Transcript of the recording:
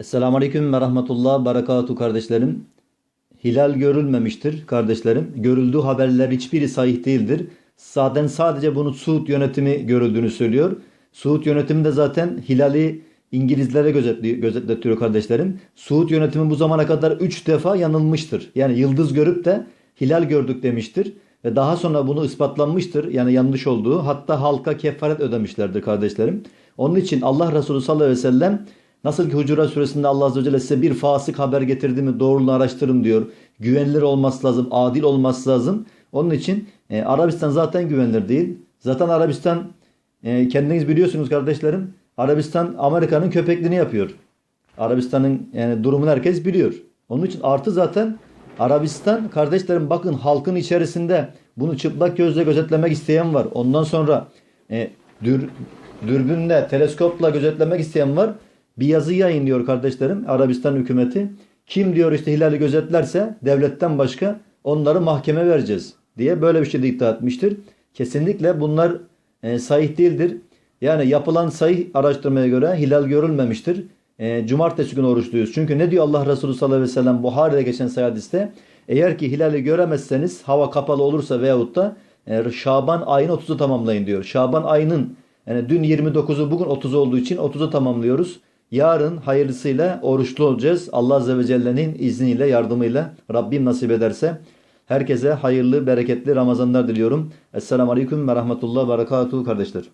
Esselamu Aleyküm ve Rahmetullah Berekatuhu kardeşlerim. Hilal görülmemiştir kardeşlerim. Görüldüğü haberler hiçbiri sahih değildir. Zaten sadece bunu Suud yönetimi görüldüğünü söylüyor. Suud yönetimi de zaten hilali İngilizlere gözetletiyor kardeşlerim. Suud yönetimi bu zamana kadar 3 defa yanılmıştır. Yani yıldız görüp de hilal gördük demiştir. Ve daha sonra bunu ispatlanmıştır. Yani yanlış olduğu. Hatta halka kefaret ödemişlerdir kardeşlerim. Onun için Allah Resulü sallallahu aleyhi ve sellem Nasıl ki Hucurat suresinde Allah Azze ve Celle size bir fasık haber getirdi mi doğruluğunu araştırın diyor. Güvenilir olması lazım, adil olması lazım. Onun için e, Arabistan zaten güvenilir değil. Zaten Arabistan e, kendiniz biliyorsunuz kardeşlerim. Arabistan Amerika'nın köpekliğini yapıyor. Arabistan'ın yani durumunu herkes biliyor. Onun için artı zaten Arabistan kardeşlerim bakın halkın içerisinde bunu çıplak gözle gözetlemek isteyen var. Ondan sonra e, dür, dürbünle, teleskopla gözetlemek isteyen var. Bir yazı yayınlıyor kardeşlerim Arabistan hükümeti. Kim diyor işte hilali gözetlerse devletten başka onları mahkeme vereceğiz diye böyle bir şey de iddia etmiştir. Kesinlikle bunlar e, sahih değildir. Yani yapılan sahih araştırmaya göre hilal görülmemiştir. E, cumartesi günü oruçluyuz. Çünkü ne diyor Allah Resulü sallallahu aleyhi ve sellem Buhari'de geçen sayı hadiste? Eğer ki hilali göremezseniz hava kapalı olursa veyahut da e, Şaban ayını 30'u tamamlayın diyor. Şaban ayının yani dün 29'u bugün 30 olduğu için 30'u tamamlıyoruz. Yarın hayırlısıyla oruçlu olacağız. Allah Azze ve Celle'nin izniyle, yardımıyla Rabbim nasip ederse. Herkese hayırlı, bereketli Ramazanlar diliyorum. Esselamu Aleyküm ve Rahmetullah ve Berekatuhu kardeşler.